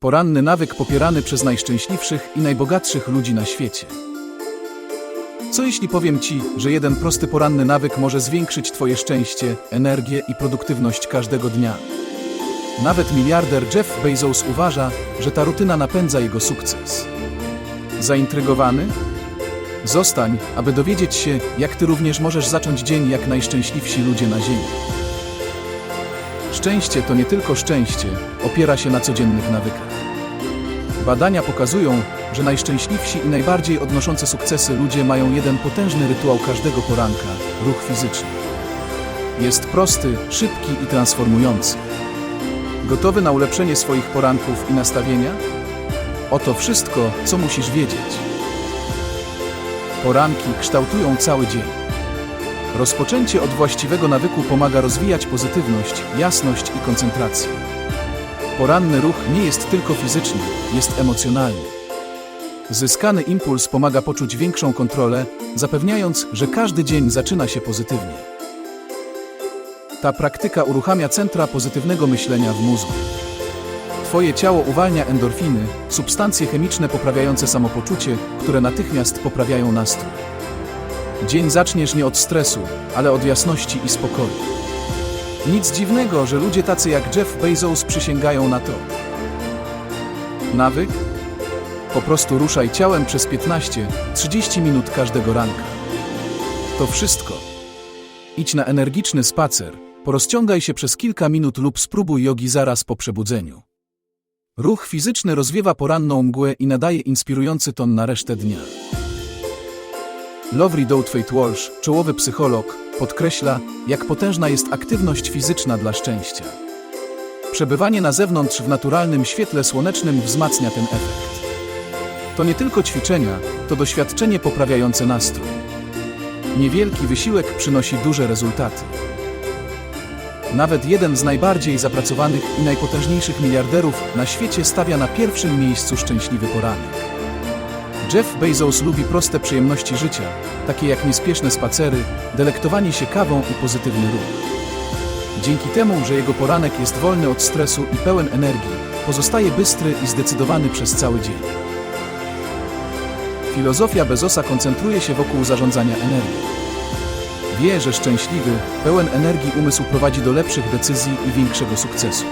Poranny nawyk popierany przez najszczęśliwszych i najbogatszych ludzi na świecie. Co jeśli powiem Ci, że jeden prosty poranny nawyk może zwiększyć Twoje szczęście, energię i produktywność każdego dnia? Nawet miliarder Jeff Bezos uważa, że ta rutyna napędza jego sukces. Zaintrygowany? Zostań, aby dowiedzieć się, jak Ty również możesz zacząć dzień jak najszczęśliwsi ludzie na Ziemi. Szczęście to nie tylko szczęście, opiera się na codziennych nawykach. Badania pokazują, że najszczęśliwsi i najbardziej odnoszący sukcesy ludzie mają jeden potężny rytuał każdego poranka ruch fizyczny. Jest prosty, szybki i transformujący. Gotowy na ulepszenie swoich poranków i nastawienia? Oto wszystko, co musisz wiedzieć. Poranki kształtują cały dzień. Rozpoczęcie od właściwego nawyku pomaga rozwijać pozytywność, jasność i koncentrację. Poranny ruch nie jest tylko fizyczny, jest emocjonalny. Zyskany impuls pomaga poczuć większą kontrolę, zapewniając, że każdy dzień zaczyna się pozytywnie. Ta praktyka uruchamia centra pozytywnego myślenia w mózgu. Twoje ciało uwalnia endorfiny, substancje chemiczne poprawiające samopoczucie, które natychmiast poprawiają nastrój. Dzień zaczniesz nie od stresu, ale od jasności i spokoju. Nic dziwnego, że ludzie tacy jak Jeff Bezos przysięgają na to. Nawyk? Po prostu ruszaj ciałem przez 15-30 minut każdego ranka. To wszystko. Idź na energiczny spacer, porozciągaj się przez kilka minut lub spróbuj jogi zaraz po przebudzeniu. Ruch fizyczny rozwiewa poranną mgłę i nadaje inspirujący ton na resztę dnia. Lowry Doubtfate Walsh, czołowy psycholog, podkreśla, jak potężna jest aktywność fizyczna dla szczęścia. Przebywanie na zewnątrz w naturalnym świetle słonecznym wzmacnia ten efekt. To nie tylko ćwiczenia, to doświadczenie poprawiające nastrój. Niewielki wysiłek przynosi duże rezultaty. Nawet jeden z najbardziej zapracowanych i najpotężniejszych miliarderów na świecie stawia na pierwszym miejscu szczęśliwy poranek. Jeff Bezos lubi proste przyjemności życia, takie jak niespieszne spacery, delektowanie się kawą i pozytywny ruch. Dzięki temu, że jego poranek jest wolny od stresu i pełen energii, pozostaje bystry i zdecydowany przez cały dzień. Filozofia Bezosa koncentruje się wokół zarządzania energią. Wie, że szczęśliwy, pełen energii umysł prowadzi do lepszych decyzji i większego sukcesu.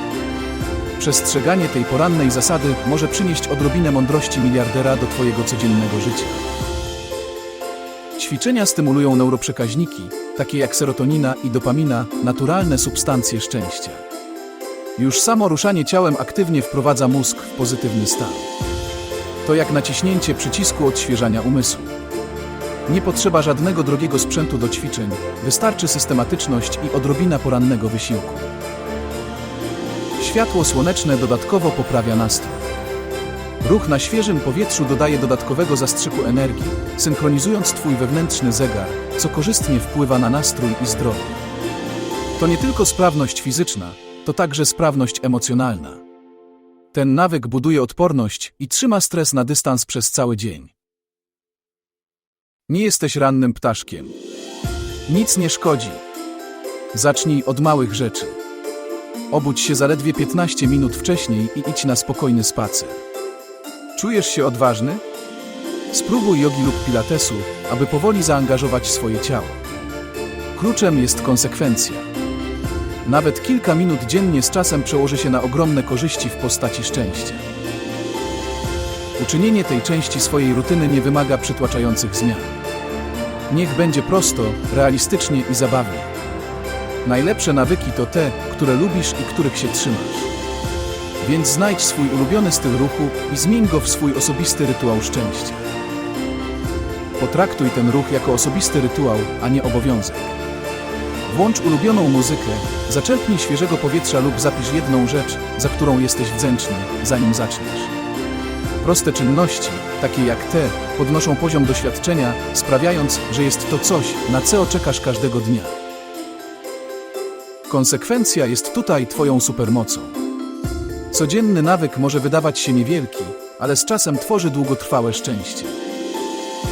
Przestrzeganie tej porannej zasady może przynieść odrobinę mądrości miliardera do Twojego codziennego życia. Ćwiczenia stymulują neuroprzekaźniki, takie jak serotonina i dopamina, naturalne substancje szczęścia. Już samo ruszanie ciałem aktywnie wprowadza mózg w pozytywny stan. To jak naciśnięcie przycisku odświeżania umysłu. Nie potrzeba żadnego drogiego sprzętu do ćwiczeń, wystarczy systematyczność i odrobina porannego wysiłku. Światło słoneczne dodatkowo poprawia nastrój. Ruch na świeżym powietrzu dodaje dodatkowego zastrzyku energii, synchronizując Twój wewnętrzny zegar, co korzystnie wpływa na nastrój i zdrowie. To nie tylko sprawność fizyczna, to także sprawność emocjonalna. Ten nawyk buduje odporność i trzyma stres na dystans przez cały dzień. Nie jesteś rannym ptaszkiem. Nic nie szkodzi. Zacznij od małych rzeczy. Obudź się zaledwie 15 minut wcześniej i idź na spokojny spacer. Czujesz się odważny? Spróbuj jogi lub pilatesu, aby powoli zaangażować swoje ciało. Kluczem jest konsekwencja. Nawet kilka minut dziennie z czasem przełoży się na ogromne korzyści w postaci szczęścia. Uczynienie tej części swojej rutyny nie wymaga przytłaczających zmian. Niech będzie prosto, realistycznie i zabawnie. Najlepsze nawyki to te, które lubisz i których się trzymasz. Więc znajdź swój ulubiony styl ruchu i zmień go w swój osobisty rytuał szczęścia. Potraktuj ten ruch jako osobisty rytuał, a nie obowiązek. Włącz ulubioną muzykę, zaczerpnij świeżego powietrza lub zapisz jedną rzecz, za którą jesteś wdzięczny, zanim zaczniesz. Proste czynności, takie jak te, podnoszą poziom doświadczenia, sprawiając, że jest to coś, na co czekasz każdego dnia. Konsekwencja jest tutaj Twoją supermocą. Codzienny nawyk może wydawać się niewielki, ale z czasem tworzy długotrwałe szczęście.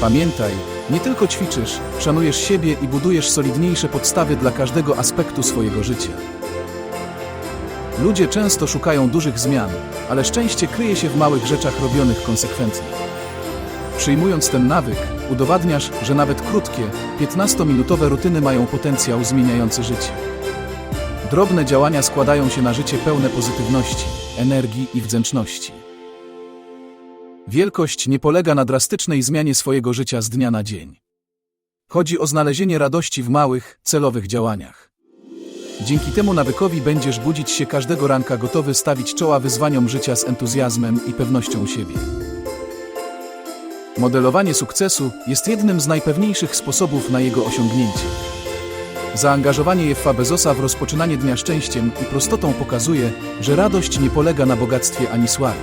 Pamiętaj, nie tylko ćwiczysz, szanujesz siebie i budujesz solidniejsze podstawy dla każdego aspektu swojego życia. Ludzie często szukają dużych zmian, ale szczęście kryje się w małych rzeczach robionych konsekwentnie. Przyjmując ten nawyk, udowadniasz, że nawet krótkie, 15-minutowe rutyny mają potencjał zmieniający życie. Drobne działania składają się na życie pełne pozytywności, energii i wdzięczności. Wielkość nie polega na drastycznej zmianie swojego życia z dnia na dzień. Chodzi o znalezienie radości w małych, celowych działaniach. Dzięki temu nawykowi będziesz budzić się każdego ranka gotowy stawić czoła wyzwaniom życia z entuzjazmem i pewnością siebie. Modelowanie sukcesu jest jednym z najpewniejszych sposobów na jego osiągnięcie. Zaangażowanie Jeffa Bezosa w rozpoczynanie dnia szczęściem i prostotą pokazuje, że radość nie polega na bogactwie ani sławie.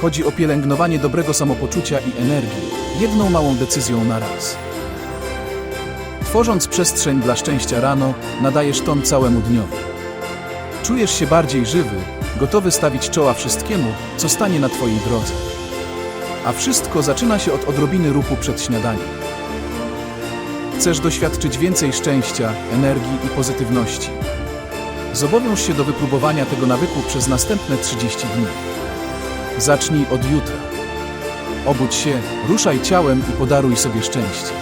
Chodzi o pielęgnowanie dobrego samopoczucia i energii, jedną małą decyzją na raz. Tworząc przestrzeń dla szczęścia rano, nadajesz ton całemu dniowi. Czujesz się bardziej żywy, gotowy stawić czoła wszystkiemu, co stanie na Twojej drodze. A wszystko zaczyna się od odrobiny ruchu przed śniadaniem. Chcesz doświadczyć więcej szczęścia, energii i pozytywności. Zobowiąż się do wypróbowania tego nawyku przez następne 30 dni. Zacznij od jutra. Obudź się, ruszaj ciałem i podaruj sobie szczęście.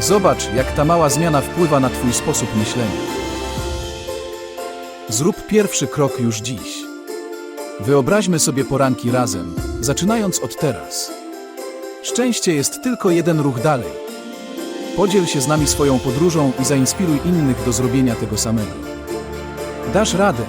Zobacz, jak ta mała zmiana wpływa na Twój sposób myślenia. Zrób pierwszy krok już dziś. Wyobraźmy sobie poranki razem, zaczynając od teraz. Szczęście jest tylko jeden ruch dalej. Podziel się z nami swoją podróżą i zainspiruj innych do zrobienia tego samego. Dasz radę.